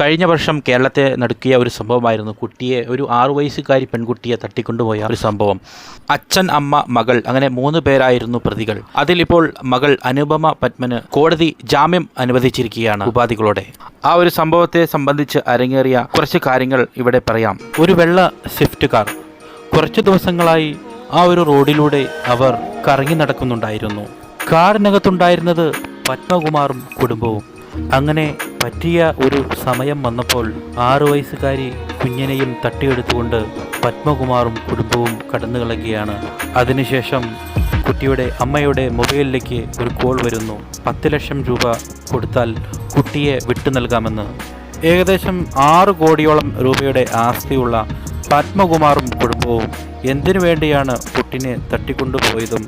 കഴിഞ്ഞ വർഷം കേരളത്തെ നടുക്കിയ ഒരു സംഭവമായിരുന്നു കുട്ടിയെ ഒരു ആറു വയസ്സുകാരി പെൺകുട്ടിയെ തട്ടിക്കൊണ്ടുപോയ ഒരു സംഭവം. അച്ഛൻ അമ്മ മകൾ അങ്ങനെ മൂന്ന് പേരായിരുന്നു പ്രതികൾ. അതിലിപ്പോൾ മകൾ അനുപമ പത്മന് കോടതി ജാമ്യം അനുവദിച്ചിരിക്കുകയാണ് ഉപാധികളോടെ. ആ ഒരു സംഭവത്തെ സംബന്ധിച്ച് അരങ്ങേറിയ കുറച്ച് കാര്യങ്ങൾ ഇവിടെ പറയാം. ഒരു വെള്ള സ്വിഫ്റ്റ് കാർ. കുറച്ച് ദിവസങ്ങളായി ആ ഒരു റോഡിലൂടെ അവർ കറങ്ങി നടക്കുന്നുണ്ടായിരുന്നു. കാറിനകത്തുണ്ടായിരുന്നത് പത്മകുമാറും കുടുംബവും. അങ്ങനെ പറ്റിയ ഒരു സമയം വന്നപ്പോൾ ആറു വയസ്സുകാരി കുഞ്ഞിനെയും തട്ടിയെടുത്തുകൊണ്ട് പത്മകുമാറും കുടുംബവും കടന്നു കളയുകയാണ് അതിനുശേഷം കുട്ടിയുടെ അമ്മയുടെ മൊബൈലിലേക്ക് ഒരു കോൾ വരുന്നു. പത്ത് ലക്ഷം രൂപ കൊടുത്താൽ കുട്ടിയെ വിട്ടു നൽകാമെന്ന്. ഏകദേശം ആറ് കോടിയോളം രൂപയുടെ ആസ്തിയുള്ള പത്മകുമാറും കുടുംബവും എന്തിനു വേണ്ടിയാണ് കുട്ടിനെ തട്ടിക്കൊണ്ടുപോയതും?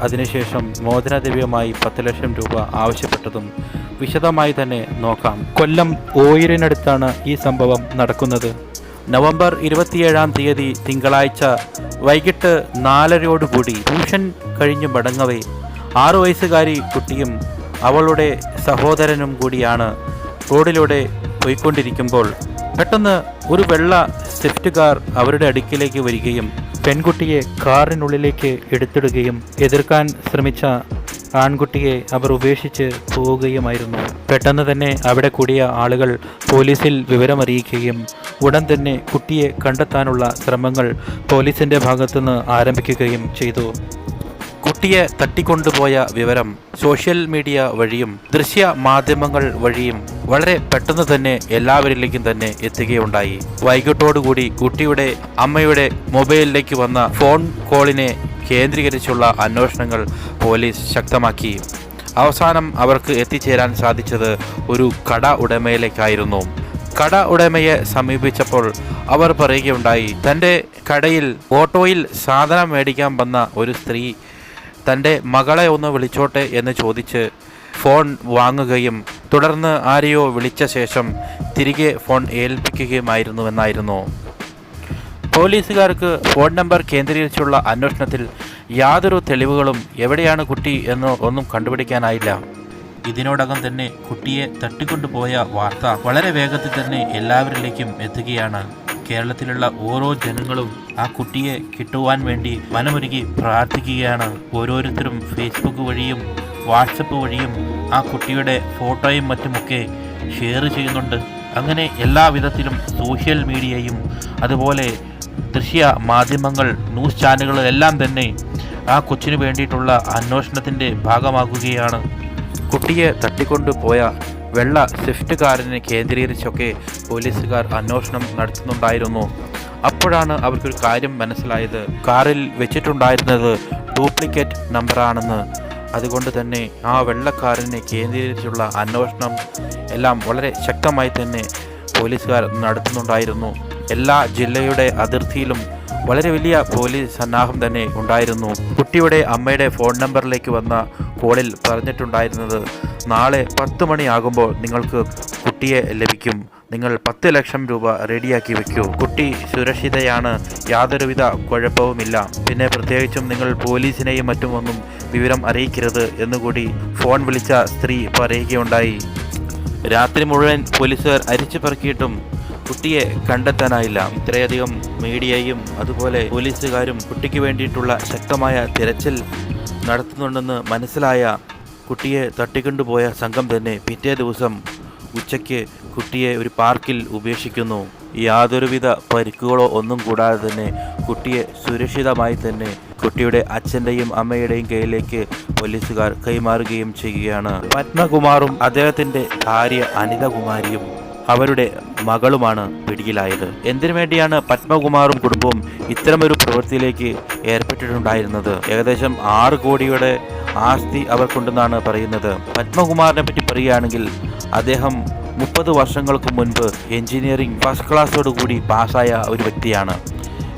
അതിനുശേഷം മോചനദ്രവ്യമായി പത്ത് ലക്ഷം രൂപ ആവശ്യപ്പെട്ടതും വിശദമായി തന്നെ നോക്കാം. കൊല്ലം ഓയിരിനടുത്താണ് ഈ സംഭവം നടക്കുന്നത്. നവംബർ ഇരുപത്തിയേഴാം തീയതി തിങ്കളാഴ്ച വൈകിട്ട് നാലരയോടുകൂടി ട്യൂഷൻ കഴിഞ്ഞ് മടങ്ങവേ. ആറു വയസ്സുകാരി കുട്ടിയും അവളുടെ സഹോദരനും കൂടിയാണ് റോഡിലൂടെ പോയിക്കൊണ്ടിരിക്കുമ്പോൾ. പെട്ടെന്ന് ഒരു വെള്ള സ്വിഫ്റ്റ് കാർ അവരുടെ അടുക്കിലേക്ക് വരികയും പെൺകുട്ടിയെ കാറിനുള്ളിലേക്ക് എടുത്തിടുകയും എതിർക്കാൻ ശ്രമിച്ച ആൺകുട്ടിയെ അവർ ഉപേക്ഷിച്ച് പോവുകയുമായിരുന്നു. പെട്ടെന്ന് തന്നെ അവിടെ കൂടിയ ആളുകൾ പോലീസിൽ വിവരമറിയിക്കുകയും ഉടൻ തന്നെ കുട്ടിയെ കണ്ടെത്താനുള്ള ശ്രമങ്ങൾ പോലീസിന്റെ ഭാഗത്തുനിന്ന് ആരംഭിക്കുകയും ചെയ്തു. കുട്ടിയെ തട്ടിക്കൊണ്ടുപോയ വിവരം സോഷ്യൽ മീഡിയ വഴിയും ദൃശ്യ മാധ്യമങ്ങൾ വഴിയും വളരെ പെട്ടെന്ന് തന്നെ എല്ലാവരിലേക്കും തന്നെ എത്തുകയുണ്ടായി. വൈകിട്ടോടുകൂടി കുട്ടിയുടെ അമ്മയുടെ മൊബൈലിലേക്ക് വന്ന ഫോൺ കോളിനെ കേന്ദ്രീകരിച്ചുള്ള അന്വേഷണങ്ങൾ പോലീസ് ശക്തമാക്കി. അവസാനം അവർക്ക് എത്തിച്ചേരാൻ സാധിച്ചത് ഒരു കട ഉടമയിലേക്കായിരുന്നു. കട ഉടമയെ സമീപിച്ചപ്പോൾ അവർ പറയുകയുണ്ടായി തന്റെ കടയിൽ ഓട്ടോയിൽ സാധനം മേടിക്കാൻ വന്ന ഒരു സ്ത്രീ തന്റെ മകളെ ഒന്ന് വിളിച്ചോട്ടെ എന്ന് ചോദിച്ച് ഫോൺ വാങ്ങുകയും തുടർന്ന് ആരെയോ വിളിച്ച ശേഷം തിരികെ ഫോൺ ഏൽപ്പിക്കുകയുമായിരുന്നുവെന്നായിരുന്നു. പോലീസുകാർക്ക് ഫോൺ നമ്പർ കേന്ദ്രീകരിച്ചുള്ള അന്വേഷണത്തിൽ യാതൊരു തെളിവുകളും എവിടെയാണ് കുട്ടി എന്ന് ഒന്നും കണ്ടുപിടിക്കാനായില്ല. ഇതിനോടകം തന്നെ കുട്ടിയെ തട്ടിക്കൊണ്ടുപോയ വാർത്ത വളരെ വേഗത്തിൽ തന്നെ എല്ലാവരിലേക്കും എത്തുകയാണ്. കേരളത്തിലുള്ള ഓരോ ജനങ്ങളും ആ കുട്ടിയെ കിട്ടുവാൻ വേണ്ടി മനമൊരുക്കി പ്രാർത്ഥിക്കുകയാണ്. ഓരോരുത്തരും ഫേസ്ബുക്ക് വഴിയും വാട്സപ്പ് വഴിയും ആ കുട്ടിയുടെ ഫോട്ടോയും മറ്റുമൊക്കെ ഷെയർ ചെയ്യുന്നുണ്ട്. അങ്ങനെ എല്ലാ വിധത്തിലും സോഷ്യൽ മീഡിയയും അതുപോലെ ദൃശ്യ മാധ്യമങ്ങൾ ന്യൂസ് ചാനലുകളെല്ലാം തന്നെ ആ കൊച്ചിന് വേണ്ടിയിട്ടുള്ള അന്വേഷണത്തിന്റെ ഭാഗമാകുകയാണ്. കുട്ടിയെ തട്ടിക്കൊണ്ടുപോയ വെള്ള സ്വിഫ്റ്റ് കാറിനെ കേന്ദ്രീകരിച്ചൊക്കെ പോലീസുകാർ അന്വേഷണം നടത്തുന്നുണ്ടായിരുന്നു. അപ്പോഴാണ് അവർക്കൊരു കാര്യം മനസ്സിലായത്. കാറിൽ വെച്ചിട്ടുണ്ടായിരുന്നത് ഡ്യൂപ്ലിക്കേറ്റ് നമ്പറാണെന്ന്. അതുകൊണ്ട് തന്നെ ആ വെള്ളക്കാരനെ കേന്ദ്രീകരിച്ചുള്ള അന്വേഷണം എല്ലാം വളരെ ശക്തമായി തന്നെ പോലീസുകാർ നടത്തുന്നുണ്ടായിരുന്നു. എല്ലാ ജില്ലയുടെ അതിർത്തിയിലും വളരെ വലിയ പോലീസ് സന്നാഹം തന്നെ ഉണ്ടായിരുന്നു. കുട്ടിയുടെ അമ്മയുടെ ഫോൺ നമ്പറിലേക്ക് വന്ന കോളിൽ പറഞ്ഞിട്ടുണ്ടായിരുന്നത് നാളെ പത്ത് മണിയാകുമ്പോൾ നിങ്ങൾക്ക് കുട്ടിയെ ലഭിക്കും. നിങ്ങൾ പത്ത് ലക്ഷം രൂപ റെഡിയാക്കി വെക്കൂ. കുട്ടി സുരക്ഷിതയാണ്. യാതൊരുവിധ കുഴപ്പവുമില്ല. പിന്നെ പ്രത്യേകിച്ചും നിങ്ങൾ പോലീസിനെയും മറ്റുമൊന്നും വിവരം അറിയിക്കരുത് എന്നുകൂടി ഫോൺ വിളിച്ച സ്ത്രീ പറയുകയുണ്ടായി. രാത്രി മുഴുവൻ പോലീസുകാർ അരിച്ചു പെറുക്കിയിട്ടും കുട്ടിയെ കണ്ടെത്താനായില്ല. ഇത്രയധികം മീഡിയയും അതുപോലെ പോലീസുകാരും കുട്ടിക്ക് വേണ്ടിയിട്ടുള്ള ശക്തമായ തിരച്ചിൽ നടത്തുന്നുണ്ടെന്ന് മനസ്സിലായ കുട്ടിയെ തട്ടിക്കൊണ്ടുപോയ സംഘം തന്നെ പിറ്റേ ദിവസം ഉച്ചയ്ക്ക് കുട്ടിയെ ഒരു പാർക്കിൽ ഉപേക്ഷിക്കുന്നു. യാതൊരുവിധ പരിക്കുകളോ ഒന്നും കൂടാതെ തന്നെ കുട്ടിയെ സുരക്ഷിതമായി തന്നെ കുട്ടിയുടെ അച്ഛന്റെയും അമ്മയുടെയും കയ്യിലേക്ക് പോലീസുകാർ കൈമാറുകയും ചെയ്യുകയാണ്. പത്മകുമാറും അദ്ദേഹത്തിന്റെ ഭാര്യ അനിതകുമാരിയും അവരുടെ മകളുമാണ് പിടിയിലായത്. എന്തിനു വേണ്ടിയാണ് പത്മകുമാറും കുടുംബവും ഇത്തരമൊരു പ്രവൃത്തിയിലേക്ക് ഏർപ്പെട്ടിട്ടുണ്ടായിരുന്നത്? ഏകദേശം ആറ് കോടിയുടെ ആസ്തി അവർക്കുണ്ടെന്നാണ് പറയുന്നത്. പത്മകുമാറിനെ പറ്റി പറയുകയാണെങ്കിൽ അദ്ദേഹം മുപ്പത് വർഷങ്ങൾക്ക് മുൻപ് എഞ്ചിനീയറിംഗ് ഫസ്റ്റ് ക്ലാസ്സോട് കൂടി പാസ്സായ ഒരു വ്യക്തിയാണ്.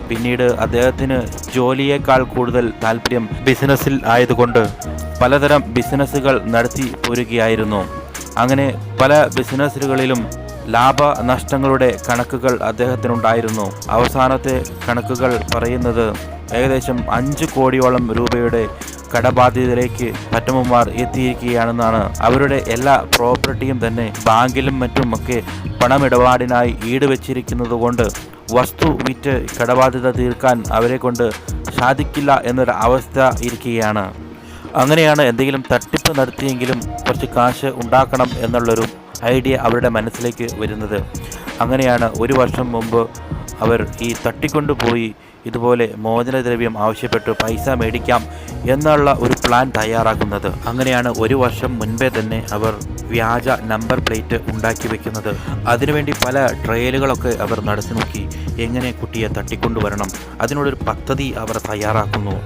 പിന്നീട് അദ്ദേഹത്തിന് ജോലിയേക്കാൾ കൂടുതൽ താല്പര്യം ബിസിനസ്സിൽ ആയതുകൊണ്ട് പലതരം ബിസിനസ്സുകൾ നടത്തി പോരുകയായിരുന്നു. അങ്ങനെ പല ബിസിനസ്സുകളിലും ലാഭ നഷ്ടങ്ങളുടെ കണക്കുകൾ അദ്ദേഹത്തിനുണ്ടായിരുന്നു. അവസാനത്തെ കണക്കുകൾ പറയുന്നത് ഏകദേശം അഞ്ച് കോടിയോളം രൂപയുടെ കടബാധ്യതയിലേക്ക് പറ്റമ്മമാർ എത്തിയിരിക്കുകയാണെന്നാണ് അവരുടെ എല്ലാ പ്രോപ്പർട്ടിയും തന്നെ ബാങ്കിലും മറ്റുമൊക്കെ പണമിടപാടിനായി ഈട് വെച്ചിരിക്കുന്നതുകൊണ്ട് വസ്തു വിറ്റ് കടബാധ്യത തീർക്കാൻ അവരെ കൊണ്ട് സാധിക്കില്ല എന്നൊരു അവസ്ഥ ഇരിക്കുകയാണ്. അങ്ങനെയാണ് എന്തെങ്കിലും തട്ടിപ്പ് നടത്തിയെങ്കിലും കുറച്ച് കാശ് ഉണ്ടാക്കണം എന്നുള്ളൊരു ഐഡിയ അവരുടെ മനസ്സിലേക്ക് വരുന്നത്. അങ്ങനെയാണ് ഒരു വർഷം മുമ്പ് അവർ ഈ തട്ടിക്കൊണ്ടുപോയി ഇതുപോലെ മോചനദ്രവ്യം ആവശ്യപ്പെട്ട് പൈസ മേടിക്കാം എന്നുള്ള ഒരു പ്ലാൻ തയ്യാറാക്കുന്നത്. അങ്ങനെയാണ് ഒരു വർഷം മുൻപേ തന്നെ അവർ വ്യാജ നമ്പർ പ്ലേറ്റ് ഉണ്ടാക്കി വെക്കുന്നത്. അതിനുവേണ്ടി പല ട്രയലുകളൊക്കെ അവർ നടത്തി നോക്കി എങ്ങനെ കുട്ടിയെ തട്ടിക്കൊണ്ടുവരണം അതിനുള്ളൊരു പദ്ധതി അവർ തയ്യാറാക്കുന്നു.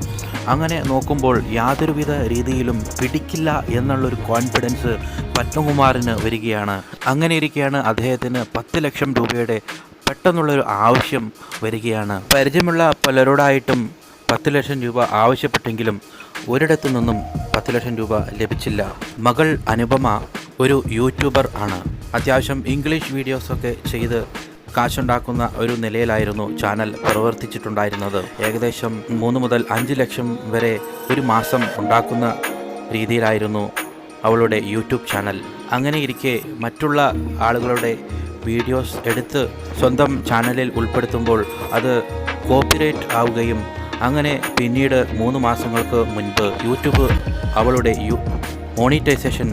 അങ്ങനെ നോക്കുമ്പോൾ യാതൊരുവിധ രീതിയിലും പിടിക്കില്ല എന്നുള്ളൊരു കോൺഫിഡൻസ് പത്മകുമാറിന് വരികയാണ്. അങ്ങനെ ഇരിക്കെയാണ് അദ്ദേഹത്തിന് പത്ത് ലക്ഷം രൂപയുടെ പെട്ടെന്നുള്ളൊരു ആവശ്യം വരികയാണ്. പരിചയമുള്ള പലരോടായിട്ടും പത്ത് ലക്ഷം രൂപ ആവശ്യപ്പെട്ടെങ്കിലും ഒരിടത്തു നിന്നും പത്ത് ലക്ഷം രൂപ ലഭിച്ചില്ല. മകൾ അനുപമ ഒരു യൂട്യൂബർ ആണ്. അത്യാവശ്യം ഇംഗ്ലീഷ് വീഡിയോസൊക്കെ ചെയ്ത് കാശുണ്ടാക്കുന്ന ഒരു നിലയിലായിരുന്നു ചാനൽ പ്രവർത്തിച്ചിട്ടുണ്ടായിരുന്നത്. ഏകദേശം മൂന്ന് മുതൽ അഞ്ച് ലക്ഷം വരെ ഒരു മാസം ഉണ്ടാക്കുന്ന രീതിയിലായിരുന്നു അവളുടെ യൂട്യൂബ് ചാനൽ. അങ്ങനെ ഇരിക്കെ മറ്റുള്ള ആളുകളുടെ വീഡിയോസ് എടുത്ത് സ്വന്തം ചാനലിൽ ഉൾപ്പെടുത്തുമ്പോൾ അത് കോപ്പിറൈറ്റ് ആവുകയും അങ്ങനെ പിന്നീട് മൂന്ന് മാസങ്ങൾക്ക് മുൻപ് യൂട്യൂബ് അവളുടെ യു മോണിറ്റൈസേഷൻ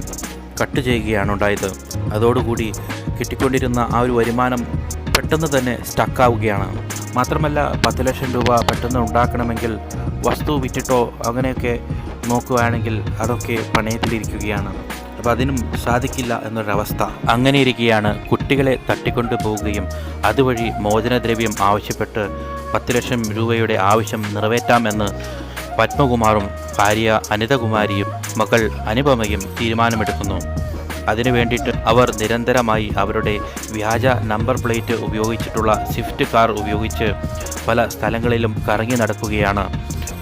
കട്ട് ചെയ്യുകയാണ് ഉണ്ടായത്. അതോടുകൂടി കിട്ടിക്കൊണ്ടിരുന്ന ആ ഒരു വരുമാനം പെട്ടെന്ന് തന്നെ സ്റ്റക്കാവുകയാണ്. മാത്രമല്ല പത്ത് ലക്ഷം രൂപ പെട്ടെന്ന് ഉണ്ടാക്കണമെങ്കിൽ വസ്തു വിറ്റിട്ടോ അങ്ങനെയൊക്കെ നോക്കുകയാണെങ്കിൽ അതൊക്കെ പണയത്തിലിരിക്കുകയാണ്. അപ്പോൾ അതിനും സാധിക്കില്ല എന്നൊരവസ്ഥ. അങ്ങനെ ഇരിക്കുകയാണ് കുട്ടികളെ തട്ടിക്കൊണ്ടു പോവുകയും അതുവഴി മോചനദ്രവ്യം ആവശ്യപ്പെട്ട് പത്ത് ലക്ഷം രൂപയുടെ ആവശ്യം നിറവേറ്റാമെന്ന് പത്മകുമാറും ഭാര്യ അനിതകുമാരിയും മകൾ അനുപമയും തീരുമാനമെടുക്കുന്നു. അതിനു വേണ്ടിയിട്ട് അവർ നിരന്തരമായി അവരുടെ വ്യാജ നമ്പർ പ്ലേറ്റ് ഉപയോഗിച്ചിട്ടുള്ള സ്വിഫ്റ്റ് കാർ ഉപയോഗിച്ച് പല സ്ഥലങ്ങളിലും കറങ്ങി നടക്കുകയാണ്.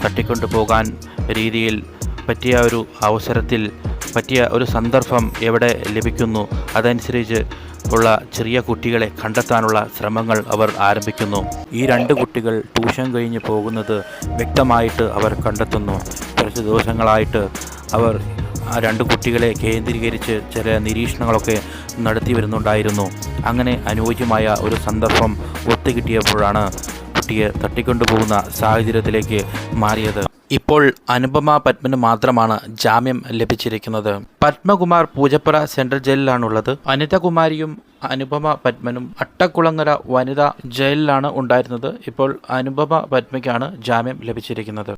തട്ടിക്കൊണ്ടു പോകാൻ രീതിയിൽ പറ്റിയ ഒരു അവസരത്തിൽ പറ്റിയ ഒരു സന്ദർഭം എവിടെ ലഭിക്കുന്നു? അതനുസരിച്ച് ഉള്ള ചെറിയ കുട്ടികളെ കണ്ടെത്താനുള്ള ശ്രമങ്ങൾ അവർ ആരംഭിക്കുന്നു. ഈ രണ്ട് കുട്ടികൾ ട്യൂഷൻ കഴിഞ്ഞ് പോകുന്നത് വ്യക്തമായിട്ട് അവർ കണ്ടെത്തുന്നു. കുറച്ച് ദിവസങ്ങളായിട്ട് അവർ ആ രണ്ട് കുട്ടികളെ കേന്ദ്രീകരിച്ച് ചില നിരീക്ഷണങ്ങളൊക്കെ നടത്തി വരുന്നുണ്ടായിരുന്നു. അങ്ങനെ അനുയോജ്യമായ ഒരു സന്ദർഭം ഒത്തുകിട്ടിയപ്പോഴാണ് കുട്ടിയെ തട്ടിക്കൊണ്ടുപോകുന്ന സാഹചര്യത്തിലേക്ക് മാറിയത്. ഇപ്പോൾ അനുപമ പത്മന് മാത്രമാണ് ജാമ്യം ലഭിച്ചിരിക്കുന്നത്. പത്മകുമാർ പൂജപ്പുറ സെൻട്രൽ ജയിലിലാണുള്ളത്. അനിതകുമാരിയും അനുപമ പത്മനും അട്ടക്കുളങ്ങര വനിതാ ജയിലിലാണ് ഉണ്ടായിരുന്നത്. ഇപ്പോൾ അനുപമ പത്മയ്ക്കാണ് ജാമ്യം ലഭിച്ചിരിക്കുന്നത്.